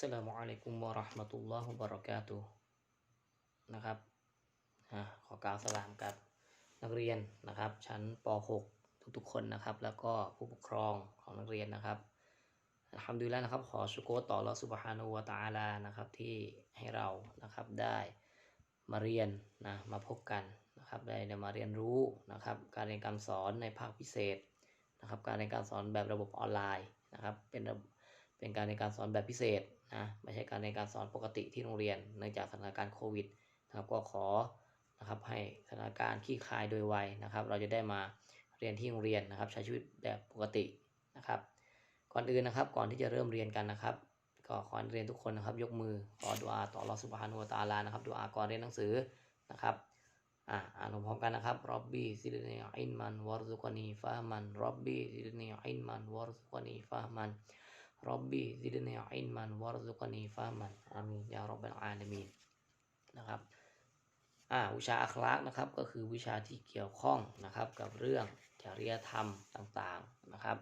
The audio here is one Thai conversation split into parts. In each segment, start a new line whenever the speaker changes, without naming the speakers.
สลามุอะลัยกุมวะราะห์มะตุลลอฮ์วะบะเราะกาตุนะครับขอกล่าวสลามกับนักเรียนนะครับ ชั้นป .6 ทุกๆคนนะครับ แล้วก็ผู้ปกครองของนักเรียนนะครับอัลฮัมดุลิลละห์นะครับ ขอชุกต่อลลอฮ์ซุบฮานะฮูวะตะอาลานะครับที่ให้เรานะครับได้มาเรียนนะมาพบกันนะครับได้มาเรียนรู้นะครับ การเรียนการสอนในภาคพิเศษนะครับ การเรียนการสอนแบบระบบออนไลน์นะครับ เป็นเป็นการในการสอนแบบพิเศษ นะไม่ใช่การในการสอนปกติที่โรงเรียน เนื่องจากสถานการณ์โควิดนะครับก็ขอนะครับให้สถานการณ์คลี่คลายโดยไวนะครับ เราจะได้มาเรียนที่โรงเรียนนะครับ ใช้ชีวิตแบบปกตินะครับ ก่อนอื่นนะครับ ก่อนที่จะเริ่มเรียนกันนะครับ ก็ขอเรียนทุกคนนะครับ ยกมือขอดุอาต่ออัลลอฮฺซุบฮานุวตาลานะครับดุอาก่อนเรียนหนังสือนะครับอ่าอ่านพร้อมกันนะครับรอบบี้ซิดนีอินมันวารซุกนีฟามันรอบบี้ซิดนีอินมันวารซุกนีฟามัน รับบีซิดนีอินมันวารซุกนีฟามันอามีนยารับบัลอาลามีนนะครับอ่าวิชาอัคลากนะครับก็คือวิชาที่เกี่ยวข้องนะครับกับเรื่องจริยธรรมต่างๆนะครับ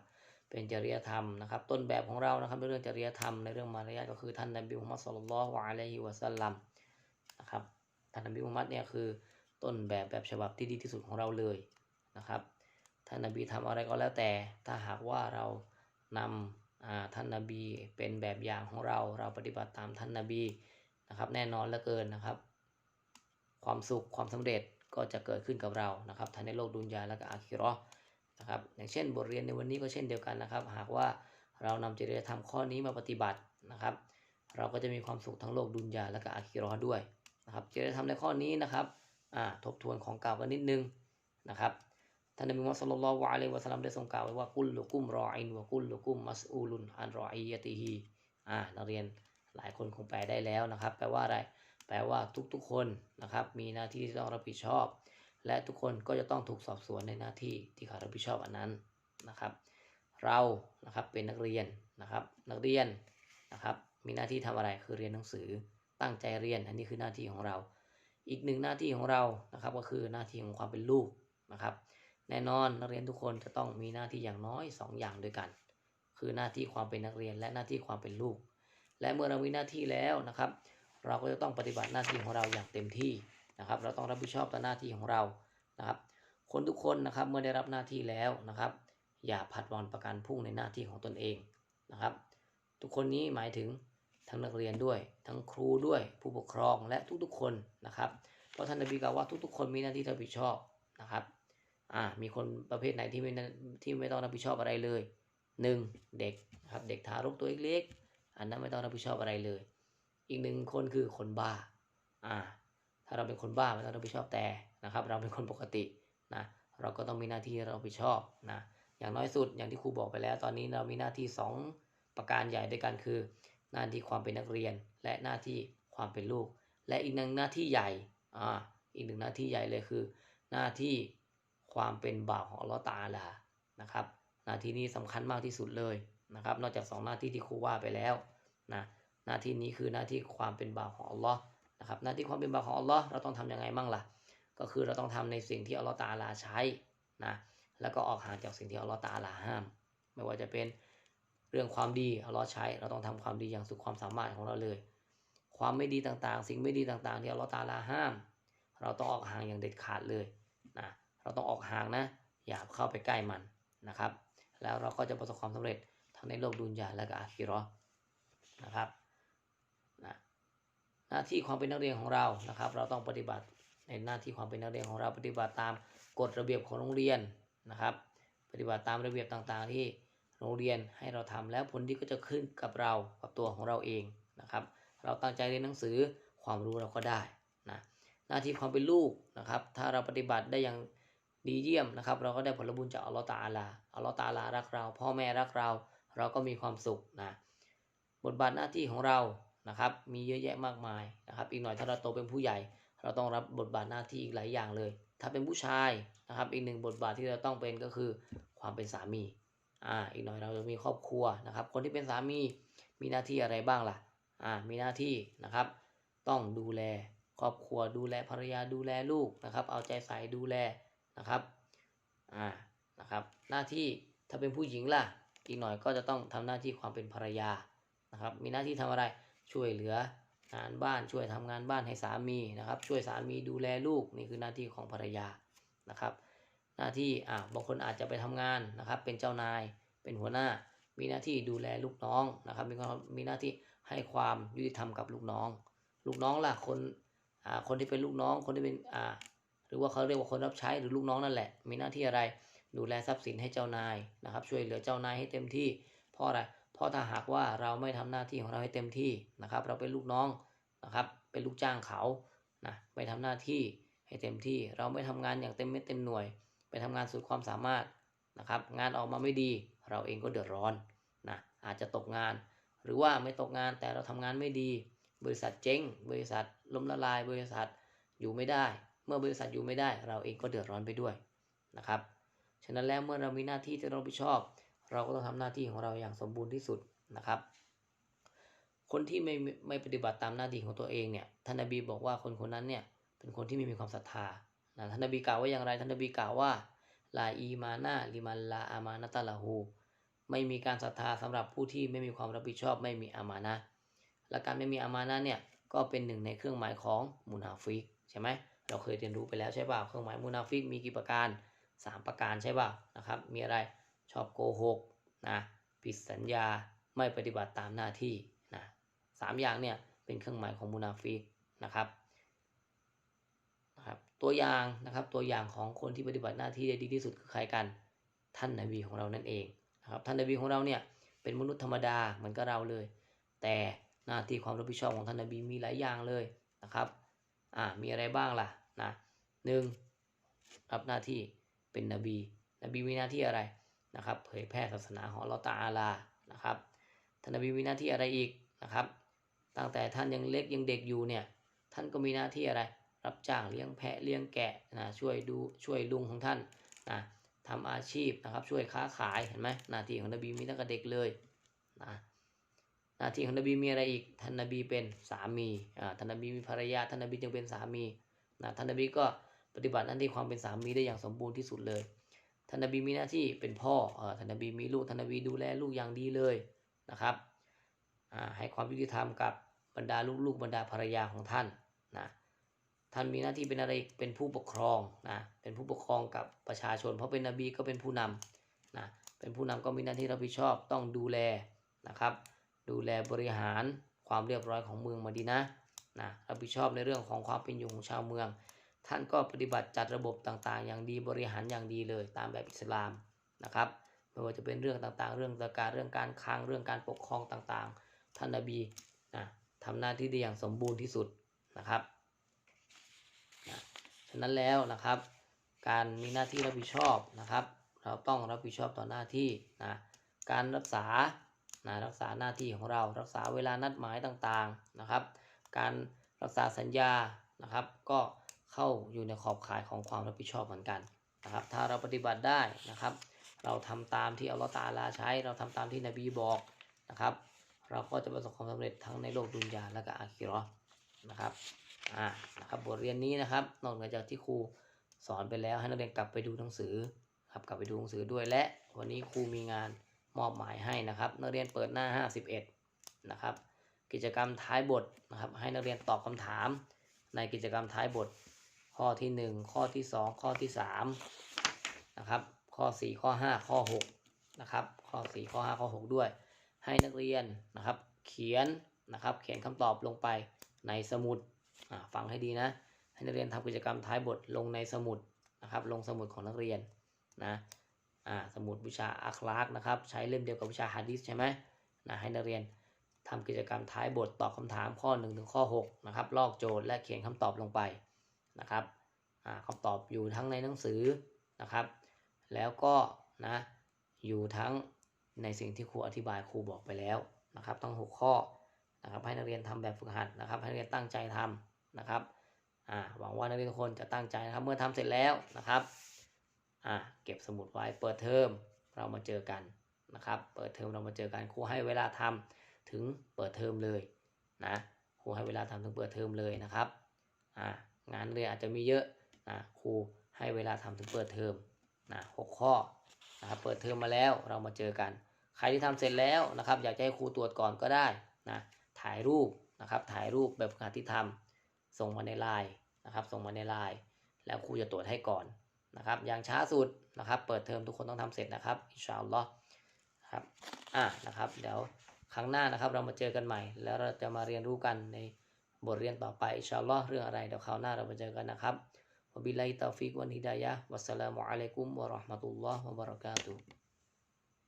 เป็นจริยธรรมนะครับ ต้นแบบของเรานะครับในเรื่องจริยธรรมในเรื่องมารยาทก็คือท่านนบีมุฮัมมัดสุลลัลลอฮุอะลัยฮิวะสัลลัมนะครับท่านนบีมุฮัมมัดเนี่ยคือต้นแบบแบบฉบับที่ดีที่สุดของเราเลยนะครับท่านนบีทำอะไรก็แล้วแต่ถ้าหากว่าเรานำ ท่านนาบี เป็นแบบอย่างของเราเราปฏิบัติตามท่านนาบีนะครับ แน่นอนเหลือเกินนะครับ ความสุขความสำเร็จก็จะเกิดขึ้นกับเรานะครับทั้งในโลกดุนยาและก็อาคิราะห์นะครับอย่างเช่นบทเรียนในวันนี้ก็เช่นเดียวกันนะครับ หากว่าเรานำจริยธรรมข้อนี้มาปฏิบัตินะครับ เราก็จะมีความสุขทั้งโลกดุนยาและก็อาคิราะห์ด้วยนะครับจริยธรรมในข้อนี้นะครับอ่าทบทวนของเก่ากันนิดนึงนะครับ ท่านนบีมุฮัมมัดศ็อลลัลลอฮุอะลัยวะซัลลัมได้ทรงกล่าวไว้ว่ากุลลุกุมรออินวะกุลลุกุมมัสอูลุนอันรออียะติฮีอ่านักเรียนหลายคนคงแปลได้แล้วนะครับ แปลว่าอะไร แปลว่าทุกๆคนนะครับ มีหน้าที่ที่ต้องรับผิดชอบ และทุกคนก็จะต้องถูกสอบสวนในหน้าที่ที่เขารับผิดชอบอันนั้นนะครับ เรานะครับเป็นนักเรียนนะครับ นักเรียนนะครับ มีหน้าที่ทำอะไรคือเรียนหนังสือตั้งใจเรียน อันนี้คือหน้าที่ของเรา อีกหนึ่งหน้าที่ของเรานะครับ ก็คือหน้าที่ของความเป็นลูกนะครับ แน่นอนนักเรียนทุกคนจะต้องมีหน้าที่อย่างน้อย 2 อย่างด้วยกัน คือหน้าที่ความเป็นนักเรียนและหน้าที่ความเป็นลูก และเมื่อเรามีหน้าที่แล้วนะครับ เราก็จะต้องปฏิบัติหน้าที่ของเราอย่างเต็มที่นะครับ เราต้องรับผิดชอบต่อหน้าที่ของเรานะครับ คนทุกคนนะครับเมื่อได้รับหน้าที่แล้วนะครับ อย่าผัดวันประกันพรุ่งในหน้าที่ของตนเองนะครับ ทุกคนนี้หมายถึงทั้งนักเรียนด้วย ทั้งครูด้วย ผู้ปกครองและทุกๆคนนะครับ เพราะท่านนบีกล่าวว่าทุกๆ คนมีหน้าที่รับผิดชอบนะครับ อ่ามีคนประเภทไหนที่ไม่ที่ไม่ต้องรับผิดชอบอะไรเลยหนึ่งเด็กครับเด็กทารกตัวเล็กๆอันนั้นไม่ต้องรับผิดชอบอะไรเลย อีกหนึ่งคนคือคนบ้าอ่าถ้าเราเป็นคนบ้าไม่ต้องรับผิดชอบแต่นะครับ เราเป็นคนปกตินะเราก็ต้องมีหน้าที่รับผิดชอบนะอย่างน้อยสุดอย่างที่ครูบอกไปแล้ว ตอนนี้เรามีหน้าที่ 2 ประการใหญ่ด้วยกันคือ หน้าที่ความเป็นนักเรียน และหน้าที่ความเป็นลูก และอีกหนึ่งหน้าที่ใหญ่อ่าอีกหนึ่งหน้าที่ใหญ่เลยคือ หน้าที่ ความเป็นบ่าวของอัลลอฮ์ตาลานะครับหน้าที่นี้สำคัญมากที่สุดเลยนะครับ นอกจาก 2 หน้าที่ที่ครูว่าไปแล้วนะหน้าที่นี้คือหน้าที่ความเป็นบ่าวของอัลลอฮ์นะครับหน้าที่ความเป็นบ่าวของอัลลอฮ์เราต้องทำยังไงมั่งล่ะ ก็คือเราต้องทำในสิ่งที่อัลลอฮ์ตาลาใช้นะแล้วก็ออกห่างจากสิ่งที่อัลลอฮ์ตาลาห้าม ไม่ว่าจะเป็นเรื่องความดีอัลลอฮ์ใช้ เราต้องทำความดีอย่างสุดความสามารถของเราเลย ความไม่ดีต่างๆ สิ่งไม่ดีต่างๆ ที่อัลลอฮ์ตาลาห้าม เราต้องออกห่างอย่างเด็ดขาดเลยนะ เราต้องออกห่างนะ อย่าเข้าไปใกล้มันนะครับ แล้วเราก็จะประสบความสำเร็จทั้งในโลกดุนยาและก็อาคิราะห์นะครับนะหน้าที่ความเป็นนักเรียนของเรานะครับ เราต้องปฏิบัติในหน้าที่ความเป็นนักเรียนของเราปฏิบัติตามกฎระเบียบของโรงเรียนนะครับ ปฏิบัติตามระเบียบต่างๆ ที่โรงเรียนให้เราทำแล้วผลที่ก็จะขึ้นกับเรากับตัวของเราเองนะครับ เราตั้งใจเรียนหนังสือความรู้เราก็ได้นะหน้าที่ความเป็นลูกนะครับ ถ้าเราปฏิบัติได้อย่าง ดีเยี่ยมนะครับ เราก็ได้ผลบุญจากอัลลอฮ์ตาอาลาอัลลอฮ์ตาอาลารักเรา พ่อแม่รักเรา เราก็มีความสุขนะบทบาทหน้าที่ของเรานะครับ มีเยอะแยะมากมายนะครับ อีกหน่อยถ้าเราโตเป็นผู้ใหญ่ เราต้องรับบทบาทหน้าที่อีกหลายอย่างเลย ถ้าเป็นผู้ชายนะครับ อีกหนึ่งบทบาทที่เราต้องเป็นก็คือความเป็นสามีอ่าอีกหน่อยเราจะมีครอบครัวนะครับ คนที่เป็นสามีมีหน้าที่อะไรบ้างล่ะอ่ามีหน้าที่นะครับ ต้องดูแลครอบครัวดูแลภรรยาดูแลลูกนะครับ เอาใจใส่ดูแล นะครับอ่านะครับหน้าที่ถ้าเป็นผู้หญิงล่ะอีกหน่อยก็จะต้องทำหน้าที่ความเป็นภรรยานะครับมีหน้าที่ทำอะไรช่วยเหลืองานบ้านช่วยทำงานบ้านให้สามีนะครับ ช่วยสามีดูแลลูกนี่คือหน้าที่ของภรรยานะครับ หน้าที่อ่าบางคนอาจจะไปทำงานนะครับ เป็นเจ้านายเป็นหัวหน้า มีหน้าที่ดูแลลูกน้องนะครับมีความมีหน้าที่ให้ความยุติธรรมกับลูกน้อง ลูกน้องล่ะคนอ่าคนที่เป็นลูกน้องคนที่เป็นอ่า รือว่าเขาเรียกว่าคนรับใช้หรือลูกน้องนั่นแหละ มีหน้าที่อะไร ดูแลทรัพย์สินให้เจ้านายนะครับ ช่วยเหลือเจ้านายให้เต็มที่เพราะอะไรเพราะถ้าหากว่าเราไม่ทำหน้าที่ของเราให้เต็มที่นะครับ เราเป็นลูกน้องนะครับ เป็นลูกจ้างเขานะไม่ทำหน้าที่ให้เต็มที่ เราไม่ทำงานอย่างเต็มเม็ดเต็มหน่วย ไปทำงานสุดความสามารถนะครับ งานออกมาไม่ดี เราเองก็เดือดร้อนนะอาจจะตกงาน หรือว่าไม่ตกงานแต่เราทำงานไม่ดี บริษัทเจ๊ง บริษัทล้มละลาย บริษัทอยู่ไม่ได้ เมื่อบริษัทอยู่ไม่ได้ เราเองก็เดือดร้อนไปด้วยนะครับ ฉะนั้นแล้วเมื่อเรามีหน้าที่ที่เรารับผิดชอบ เราก็ต้องทำหน้าที่ของเราอย่างสมบูรณ์ที่สุดนะครับ คนที่ไม่ไม่ปฏิบัติตามหน้าที่ของตัวเองเนี่ยท่านนบีบอกว่าคนคนนั้นเนี่ยเป็นคนที่ไม่มีความศรัทธานะท่านนบีกล่าวว่าอย่างไรท่านนบีกล่าวว่าลาอีมานาลิมันลาอามานะตะละหูไม่มีการศรัทธาสำหรับผู้ที่ไม่มีความรับผิดชอบไม่มีอามานะและการไม่มีอามานะเนี่ยก็เป็นหนึ่งในเครื่องหมายของมุนาฟิกใช่ไหม เราเคยเรียนรู้ไปแล้วใช่ป่ะเครื่องหมายมุนาฟิกมีกี่ประการสามประการใช่ป่ะนะครับ มีอะไรชอบโกหกนะผิดสัญญาไม่ปฏิบัติตามหน้าที่นะสามอย่างเนี่ยเป็นเครื่องหมายของมุนาฟิกนะครับนะครับ ตัวอย่างนะครับตัวอย่างของคนที่ปฏิบัติหน้าที่ได้ดีที่สุดคือใครกัน ท่านนาบีของเรานั่นเองนะครับท่านนาบีของเราเนี่ยเป็นมนุษย์ธรรมดาเหมือนกับเราเลย แต่หน้าที่ความรับผิดชอบของท่านนาบีมีหลายอย่างเลยนะครับ อ่ามีอะไรบ้างล่ะนะหนึ่งรับหน้าที่เป็นนบีนบีมีหน้าที่อะไรนะครับ เผยแพร่ศาสนาของลอตาอาลานะครับท่านนบีมีหน้าที่อะไรอีกนะครับ ตั้งแต่ท่านยังเล็กยังเด็กอยู่เนี่ยท่านก็มีหน้าที่อะไร รับจ้างเลี้ยงแพะเลี้ยงแกะนะช่วยดูช่วยลุงของท่านนะทำอาชีพนะครับช่วยค้าขายเห็นไหมหน้าที่ของนบีมีตั้งแต่เด็กเลยนะ หน้าที่ของนบีมีอะไรอีกท่านนบีเป็นสามีอ่าท่านนบีมีภรรยาท่านนบีจึงเป็นสามีนะท่านนบีก็ปฏิบัติหน้าที่ความเป็นสามีได้อย่างสมบูรณ์ที่สุดเลยท่านนบีมีหน้าที่เป็นพ่ออ่อท่านนบีมีลูกท่านนบีดูแลลูกอย่างดีเลยนะครับอ่าให้ความยุติธรรมกับบรรดาลูกๆบรรดาภรรยาของท่านนะท่านมีหน้าที่เป็นอะไรเป็นผู้ปกครองนะเป็นผู้ปกครองกับประชาชน เพราะเป็นนบีก็เป็นผู้นำนะเป็นผู้นำก็มีหน้าที่รับผิดชอบต้องดูแลนะครับ ดูแลบริหารความเรียบร้อยของเมืองมะดีนะนะรับผิดชอบในเรื่องของความเป็นอยู่ของชาวเมือง ท่านก็ปฏิบัติจัดระบบต่างๆ อย่างดีบริหารอย่างดีเลยตามแบบอิสลามนะครับไม่ว่าจะเป็นเรื่องต่างๆ เรื่องการเรื่องการคลังเรื่องการปกครองต่างๆ ท่านนบีนะทำหน้าที่ได้อย่างสมบูรณ์ที่สุดนะครับนะฉะนั้นแล้วนะครับ การมีหน้าที่รับผิดชอบนะครับ เราต้องรับผิดชอบต่อหน้าที่นะการรักษา นะรักษาหน้าที่ของเรา รักษาเวลานัดหมายต่างๆนะครับ การรักษาสัญญานะครับ ก็เข้าอยู่ในขอบข่ายของความรับผิดชอบเหมือนกันนะครับ ถ้าเราปฏิบัติได้นะครับ เราทำตามที่อัลลอฮฺตาอาลาใช้ เราทำตามที่นบีบอกนะครับ เราก็จะประสบความสำเร็จทั้งในโลกดุนยาและก็อาคิราะห์นะครับอ่านะครับบทเรียนนี้นะครับนอกจากที่ครูสอนไปแล้วให้นักเรียนกลับไปดูหนังสือครับกลับไปดูหนังสือด้วยและวันนี้ครูมีงาน มอบหมายให้นะครับ นักเรียนเปิดหน้า 51 นะครับ กิจกรรมท้ายบทนะครับ ให้นักเรียนตอบคำถาม ในกิจกรรมท้ายบท ข้อที่ 1 ข้อที่ 2 ข้อที่3นะครับ ข้อ 4 ข้อ 5 ข้อ6นะครับข้อ 4 ข้อ 5 ข้อ 6 ด้วย ให้นักเรียนนะครับ เขียนนะครับ เขียนคำตอบลงไปในสมุดอ่าฟังให้ดีนะให้นักเรียนทำกิจกรรมท้ายบทลงในสมุดนะครับ ลงสมุดของนักเรียนนะ อ่าสมุดวิชาอัคลากนะครับ ใช้เล่มเดียวกับวิชาฮะดีษใช่ไหมนะให้นักเรียนทำกิจกรรมท้ายบทตอบคำถามข้อ1ถึงข้อ6นะครับลอกโจทย์และเขียนคำตอบลงไปนะครับอ่าคำตอบอยู่ทั้งในหนังสือนะครับ แล้วก็นะอยู่ทั้งในสิ่งที่ครูอธิบายครูบอกไปแล้วนะครับทั้ง 6 ข้อนะครับให้นักเรียนทำแบบฝึกหัดนะครับ ให้นักเรียนตั้งใจทำนะครับอ่าหวังว่านักเรียนทุกคนจะตั้งใจนะครับ เมื่อทำเสร็จแล้วนะครับ อ่าเก็บสมุดไว้เปิดเทอมเรามาเจอกันนะครับ เปิดเทอมเรามาเจอกันครูให้เวลาทำถึงเปิดเทอมเลยนะครูให้เวลาทำถึงเปิดเทอมเลยนะครับอ่างานเรียนอาจจะมีเยอะนะครูให้เวลาทำถึงเปิดเทอมนะหกข้อนะครับเปิดเทอมมาแล้วเรามาเจอกัน ใครที่ทำเสร็จแล้วนะครับ อยากจะให้ครูตรวจก่อนก็ได้นะถ่ายรูปนะครับถ่ายรูปแบบฝึกหัดที่ทำส่งมาในไลน์นะครับ ส่งมาในไลน์แล้วครูจะตรวจให้ก่อน นะครับอย่างช้าสุดนะครับ เปิดเทอมทุกคนต้องทำเสร็จนะครับอินชาอัลลอฮ์ครับอะนะครับ เดี๋ยวครั้งหน้านะครับเรามาเจอกันใหม่ แล้วเราจะมาเรียนรู้กันในบทเรียนต่อไปอินชาอัลลอฮ์เรื่องอะไรเดี๋ยวคราวหน้าเรามาเจอกันนะครับวบิลลตอฟิกวันฮิดายะวัสสลามุอะลัยกุมวะราะห์มะตุลลอฮ์วะบะเราะกาตุฮ์